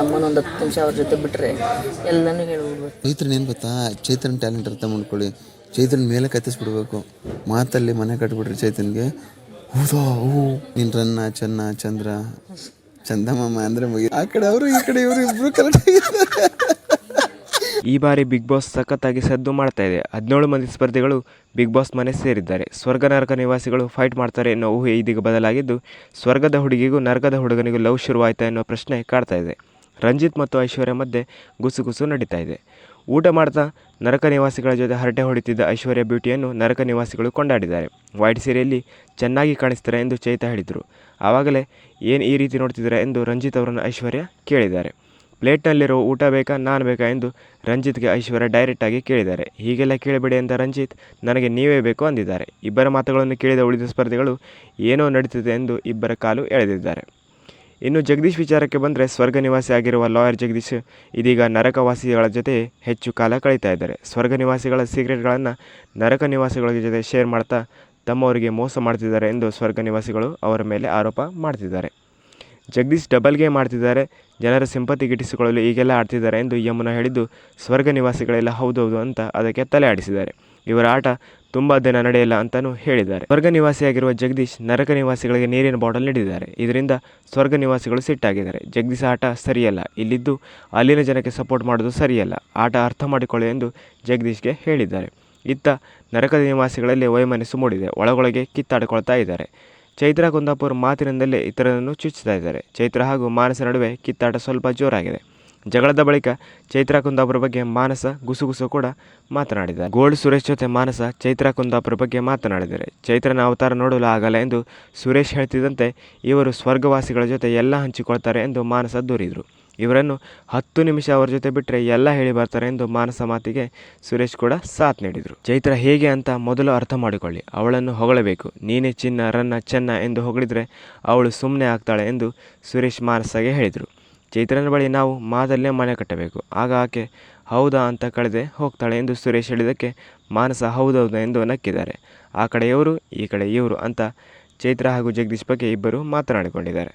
ಅಮ್ಮನ ಒಂದು ಹತ್ತು ನಿಮಿಷ ಅವ್ರ ಜೊತೆ ಬಿಟ್ಟರೆ ಎಲ್ಲನೂ ಹೇಳ್ಬಿಡ್ಬೇಕು ಚೈತ್ರನ್ ಏನು ಗೊತ್ತಾ? ಚೈತ್ರನ್ ಟ್ಯಾಲೆಂಟ್ ಅರ್ಥ ಮಾಡ್ಕೊಳ್ಳಿ. ಚೈತ್ರನ್ ಮೇಲೆ ಕತ್ತಿಸ್ಬಿಡ್ಬೇಕು. ಮಾತಲ್ಲಿ ಮನೆ ಕಟ್ಬಿಟ್ರಿ ಚೈತನ್ಗೆ ಹೌದಾ? ಹೂ. ನಿನ್ ರನ್ನ ಚೆನ್ನ ಚಂದ್ರ ಚಂದಮ್ಮ ಅಂದ್ರೆ ಮುಗಿ ಆ ಕಡೆ ಅವರು ಈ ಕಡೆ ಇವರು ಇಬ್ರು ಕರೆಕ್ಟ್ ಈ ಬಾರಿ ಬಿಗ್ ಬಾಸ್ ಸಖತ್ತಾಗಿ ಸದ್ದು ಮಾಡ್ತಾ ಇದೆ. ಹದಿನೇಳು ಮಂದಿ ಸ್ಪರ್ಧಿಗಳು ಬಿಗ್ ಬಾಸ್ ಮನೆ ಸೇರಿದ್ದಾರೆ. ಸ್ವರ್ಗ ನರಕ ನಿವಾಸಿಗಳು ಫೈಟ್ ಮಾಡ್ತಾರೆ ಎನ್ನುವ ಊಹೆ ಇದೀಗ ಬದಲಾಗಿದ್ದು ಸ್ವರ್ಗದ ಹುಡುಗಿಗೂ ನರಕದ ಹುಡುಗನಿಗೂ ಲವ್ ಶುರುವಾಯ್ತಾ ಎನ್ನುವ ಪ್ರಶ್ನೆ ಕಾಡ್ತಾ ಇದೆ. ರಂಜಿತ್ ಮತ್ತು ಐಶ್ವರ್ಯ ಮಧ್ಯೆ ಗುಸುಗುಸು ನಡೀತಾ ಇದೆ. ಊಟ ಮಾಡ್ತಾ ನರಕ ನಿವಾಸಿಗಳ ಜೊತೆ ಹರಟೆ ಹೊಡಿತಿದ್ದ ಐಶ್ವರ್ಯ ಬ್ಯೂಟಿಯನ್ನು ನರಕ ನಿವಾಸಿಗಳು ಕೊಂಡಾಡಿದ್ದಾರೆ. ವೈಟ್ ಸೀರೆಯಲ್ಲಿ ಚೆನ್ನಾಗಿ ಕಾಣಿಸ್ತಾರೆ ಎಂದು ಚೈತಾ ಹೇಳಿದರು. ಆವಾಗಲೇ ಏನು ಈ ರೀತಿ ನೋಡ್ತಿದ್ದೀರಾ ಎಂದು ರಂಜಿತ್ ಅವರನ್ನು ಐಶ್ವರ್ಯ ಕೇಳಿದ್ದಾರೆ. ಪ್ಲೇಟ್ನಲ್ಲಿರೋ ಊಟ ಬೇಕಾ, ನಾನು ಬೇಕಾ ಎಂದು ರಂಜಿತ್ಗೆ ಐಶ್ವರ್ಯ ಡೈರೆಕ್ಟಾಗಿ ಕೇಳಿದ್ದಾರೆ. ಹೀಗೆಲ್ಲ ಕೇಳಬೇಡಿ ಅಂತ ರಂಜಿತ್, ನನಗೆ ನೀವೇ ಬೇಕು ಅಂದಿದ್ದಾರೆ. ಇಬ್ಬರ ಮಾತುಗಳನ್ನು ಕೇಳಿದ ಉಳಿದ ಸ್ಪರ್ಧಿಗಳು ಏನೋ ನಡೀತಿದೆ ಎಂದು ಇಬ್ಬರ ಕಾಲು ಎಳೆದಿದ್ದಾರೆ. ಇನ್ನು ಜಗದೀಶ್ ವಿಚಾರಕ್ಕೆ ಬಂದರೆ ಸ್ವರ್ಗ ನಿವಾಸಿ ಆಗಿರುವ ಲಾಯರ್ ಜಗದೀಶ್ ಇದೀಗ ನರಕವಾಸಿಗಳ ಜೊತೆ ಹೆಚ್ಚು ಕಾಲ ಕಳೀತಾ ಇದ್ದಾರೆ. ಸ್ವರ್ಗ ನಿವಾಸಿಗಳ ಸೀಕ್ರೆಟ್ಗಳನ್ನು ನರಕ ನಿವಾಸಿಗಳ ಜೊತೆ ಶೇರ್ ಮಾಡ್ತಾ ತಮ್ಮವರಿಗೆ ಮೋಸ ಮಾಡ್ತಿದ್ದಾರೆ ಎಂದು ಸ್ವರ್ಗ ನಿವಾಸಿಗಳು ಅವರ ಮೇಲೆ ಆರೋಪ ಮಾಡ್ತಿದ್ದಾರೆ. ಜಗದೀಶ್ ಡಬಲ್ ಗೇಮ್ ಮಾಡ್ತಿದ್ದಾರೆ ಜನರ ಸಿಂಪತಿ ಗಿಟ್ಟಿಸಿಕೊಳ್ಳಲು ಈಗೆಲ್ಲ ಆಡ್ತಿದ್ದಾರೆ ಎಂದು ಯಮುನಾ ಹೇಳಿದ್ದು, ಸ್ವರ್ಗ ನಿವಾಸಿಗಳೆಲ್ಲ ಹೌದೌದು ಅಂತ ಅದಕ್ಕೆ ತಲೆ ಆಡಿಸಿದ್ದಾರೆ. ಇವರ ಆಟ ತುಂಬ ದಿನ ನಡೆಯಲ್ಲ ಅಂತಲೂ ಹೇಳಿದ್ದಾರೆ. ಸ್ವರ್ಗ ನಿವಾಸಿಯಾಗಿರುವ ಜಗದೀಶ್ ನರಕ ನಿವಾಸಿಗಳಿಗೆ ನೀರಿನ ಬಾಟಲ್ ನೀಡಿದ್ದಾರೆ. ಇದರಿಂದ ಸ್ವರ್ಗ ನಿವಾಸಿಗಳು ಸಿಟ್ಟಾಗಿದ್ದಾರೆ. ಜಗದೀಶ್ ಆಟ ಸರಿಯಲ್ಲ. ಇಲ್ಲಿದ್ದು ಅಲ್ಲಿನ ಜನಕ್ಕೆ ಸಪೋರ್ಟ್ ಮಾಡೋದು ಸರಿಯಲ್ಲ. ಆಟ ಅರ್ಥ ಮಾಡಿಕೊಳ್ಳಿ ಎಂದು ಜಗದೀಶ್ಗೆ ಹೇಳಿದ್ದಾರೆ. ಇತ್ತ ನರಕದ ನಿವಾಸಿಗಳಲ್ಲಿ ವೈಮನಸ್ಸು ಮೂಡಿದೆ. ಒಳಗೊಳಗೆ ಕಿತ್ತಾಡಿಕೊಳ್ತಾ ಇದ್ದಾರೆ. ಚೈತ್ರ ಕುಂದಾಪುರ್ ಮಾತಿನಿಂದಲೇ ಇತರರನ್ನು ಚುಚ್ಚುತ್ತಾ ಇದ್ದಾರೆ. ಚೈತ್ರ ಹಾಗೂ ಮಾನಸ ನಡುವೆ ಕಿತ್ತಾಟ ಸ್ವಲ್ಪ ಜೋರಾಗಿದೆ. ಜಗಳದ ಬಳಿಕ ಚೈತ್ರಾ ಕುಂದಾಪುರ ಬಗ್ಗೆ ಮಾನಸ ಗುಸುಗುಸು ಕೂಡ ಮಾತನಾಡಿದ್ದಾರೆ ಗೋಲ್ಡ್ ಸುರೇಶ್ ಜೊತೆ ಮಾನಸ ಚೈತ್ರಾ ಕುಂದಾಪುರ ಬಗ್ಗೆ ಮಾತನಾಡಿದ್ದಾರೆ ಚೈತ್ರನ ಅವತಾರ ನೋಡಲು ಆಗಲ್ಲ ಎಂದು ಸುರೇಶ್ ಹೇಳ್ತಿದ್ದಂತೆ ಇವರು ಸ್ವರ್ಗವಾಸಿಗಳ ಜೊತೆ ಎಲ್ಲ ಹಂಚಿಕೊಳ್ತಾರೆ ಎಂದು ಮಾನಸ ದೂರಿದರು. ಇವರನ್ನು ಹತ್ತು ನಿಮಿಷ ಅವರ ಜೊತೆ ಬಿಟ್ಟರೆ ಎಲ್ಲ ಹೇಳಿ ಬರ್ತಾರೆ ಎಂದು ಮಾನಸ ಮಾತಿಗೆ ಸುರೇಶ್ ಕೂಡ ಸಾಥ್ ನೀಡಿದರು. ಚೈತ್ರ ಹೇಗೆ ಅಂತ ಮೊದಲು ಅರ್ಥ ಮಾಡಿಕೊಳ್ಳಿ. ಅವಳನ್ನು ಹೊಗಳಬೇಕು. ನೀನೇ ಚಿನ್ನ, ರನ್ನ, ಚೆನ್ನ ಎಂದು ಹೊಗಳಿದರೆ ಅವಳು ಸುಮ್ಮನೆ ಆಗ್ತಾಳೆ ಎಂದು ಸುರೇಶ್ ಮಾನಸಗೆ ಹೇಳಿದರು. ಚೈತ್ರನ ಬಳಿ ನಾವು ಮಾದಲ್ಲೇ ಮನೆ ಕಟ್ಟಬೇಕು. ಆಗ ಆಕೆ, ಹೌದಾ ಅಂತ ಕಳೆದೆ, ಹೋಗ್ತಾಳೆ ಎಂದು ಸುರೇಶ್ ಹೇಳಿದ್ದಕ್ಕೆ ಮಾನಸ ಹೌದೌದು ಎಂದು ನಕ್ಕಿದ್ದಾರೆ. ಆ ಕಡೆಯವರು, ಈ ಕಡೆ ಇವರು ಅಂತ ಚೈತ್ರ ಹಾಗೂ ಜಗದೀಶ್ ಬಗ್ಗೆ ಇಬ್ಬರು ಮಾತನಾಡಿಕೊಂಡಿದ್ದಾರೆ.